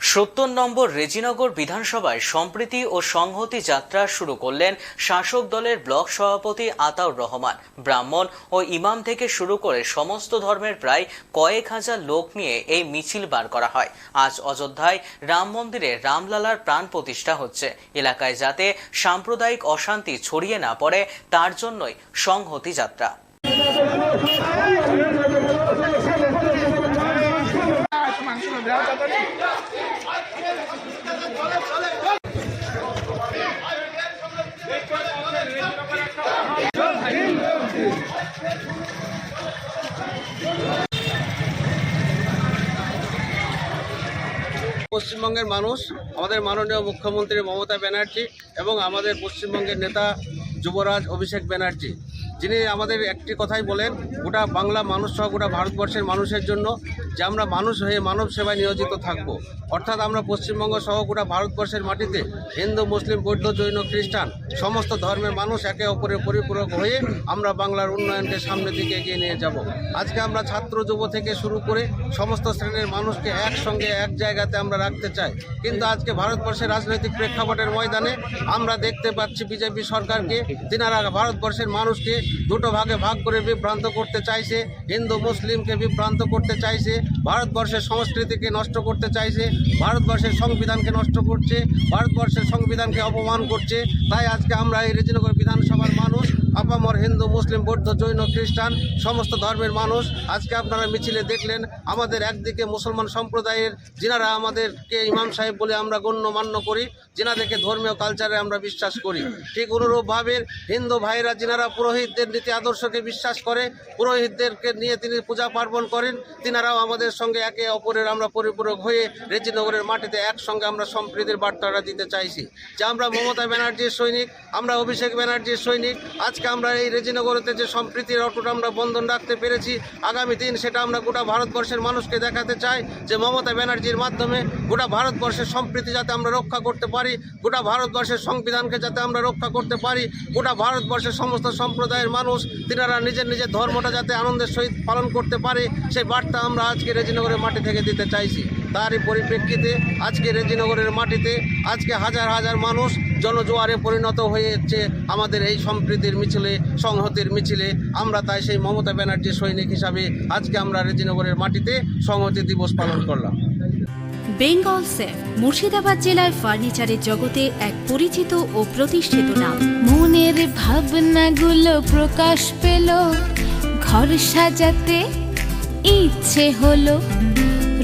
সত্তর নম্বর রেজিনগর বিধানসভায় সম্প্রীতি ও সংহতি যাত্রা শুরু করলেন শাসক দলের ব্লক সভাপতি আতাউর রহমান। ব্রাহ্মণ ও ইমাম থেকে শুরু করে সমস্ত ধর্মের প্রায় কয়েক হাজার লোক নিয়ে এই মিছিল বার করা হয়। আজ অযোধ্যায় রাম মন্দিরে রামলালার প্রাণ প্রতিষ্ঠা হচ্ছে। এলাকায় যাতে সাম্প্রদায়িক অশান্তি ছড়িয়ে না পড়ে, তার জন্যই সংহতি যাত্রা। পশ্চিমবঙ্গের মানুষ, আমাদের মাননীয় মুখ্যমন্ত্রী মমতা ব্যানার্জি এবং আমাদের পশ্চিমবঙ্গের নেতা যুবরাজ অভিষেক ব্যানার্জি, যিনি আমাদের একটি কথাই বলেন, গোটা বাংলা মানুষ সহ গোটা ভারতবর্ষের মানুষের জন্য যে আমরা মানুষ হয়ে মানব সেবায় নিয়োজিত থাকব। অর্থাৎ আমরা পশ্চিমবঙ্গ সহ গোটা ভারতবর্ষের মাটিতে হিন্দু, মুসলিম, বৌদ্ধ, জৈন, খ্রিস্টান সমস্ত ধর্মের মানুষ একে অপরের পরিপূরক হয়ে আমরা বাংলার উন্নয়নকে সামনের দিকে এগিয়ে নিয়ে যাব। আজকে আমরা ছাত্র যুব থেকে শুরু করে সমস্ত শ্রেণির মানুষকে একসঙ্গে এক জায়গাতে আমরা রাখতে চাই। কিন্তু আজকে ভারতবর্ষের রাজনৈতিক প্রেক্ষাপটের ময়দানে আমরা দেখতে পাচ্ছি বিজেপি সরকারকে, তিনারা ভারতবর্ষের মানুষকে দুটো ভাগে ভাগ করে বিভ্রান্ত করতে চাইছে। হিন্দু, মুসলিমকে বিভ্রান্ত করতে চাইছে, ভারতবর্ষের সংস্কৃতিকে নষ্ট করতে চাইছে, ভারতবর্ষের সংবিধানকে নষ্ট করছে, ভারতবর্ষের সংবিধানকে অপমান করছে। তাই আজকে আমরা এই রেজিনগর বিধানসভার মানুষ আপামর হিন্দু, মুসলিম, বৌদ্ধ, জৈন, খ্রিস্টান, সমস্ত ধর্মের মানুষ আজকে আপনারা মিছিলে দেখলেন আমাদের একদিকে মুসলমান সম্প্রদায়ের যিনারা আমাদেরকে ইমাম সাহেব বলে আমরা গণ্য মান্য করি, যিনাদেরকে ধর্মীয় কালচারে আমরা বিশ্বাস করি। ঠিক অনুরূপভাবে হিন্দু ভাইরা যিনারা পুরোহিতদের নীতি আদর্শকে বিশ্বাস করে, পুরোহিতদেরকে নিয়ে তিনি পূজা পার্বণ করেন, তিনারাও আমাদের সঙ্গে একে অপরের আমরা পরিপূরক হয়ে রেজিনগরের মাটিতে একসঙ্গে আমরা সম্প্রীতির বার্তাটা দিতে চাইছি। যে আমরা মমতা ব্যানার্জির সৈনিক, আমরা অভিষেক ব্যানার্জির সৈনিক আজকে আমরা এই রেজিনগরতে যে সম্প্রীতির অটুট আমরা বন্ধন রাখতে পেরেছি, আগামী দিন সেটা আমরা গোটা ভারতবর্ষের মানুষকে দেখাতে চাই যে মমতা ব্যানার্জির মাধ্যমে গোটা ভারতবর্ষের সম্প্রীতি যাতে আমরা রক্ষা করতে পারি, গোটা ভারতবর্ষের সংবিধানকে যাতে আমরা রক্ষা করতে পারি, গোটা ভারতবর্ষের সমস্ত সম্প্রদায়ের মানুষ, তিনারা নিজের নিজের ধর্মটা যাতে আনন্দের সহিত পালন করতে পারে, সেই বার্তা আমরা আজকে রেজিনগরের মাটি থেকে দিতে চাইছি। তারই পরিপ্রেক্ষিতে আজকে রেজিনগরের মাটিতে আজকে হাজার হাজার মানুষ জনজোয়ারে পরিণত হয়েছে আমাদের এই সম্প্রীতির মিছিলে, সংহতির মিছিলে। আমরা তাই সেই মমতা ব্যানার্জির সৈনিক হিসাবে আজকে আমরা রেজিনগরের মাটিতে সংহতি দিবস পালন করলাম। বেঙ্গল সেফ মুর্শিদাবাদ জেলায় ফার্নিচারের জগতে এক পরিচিত ও প্রতিষ্ঠিত নাম। মনের ভাবনাগুলো প্রকাশ পেল, ঘর সাজাতে ইচ্ছে হলো।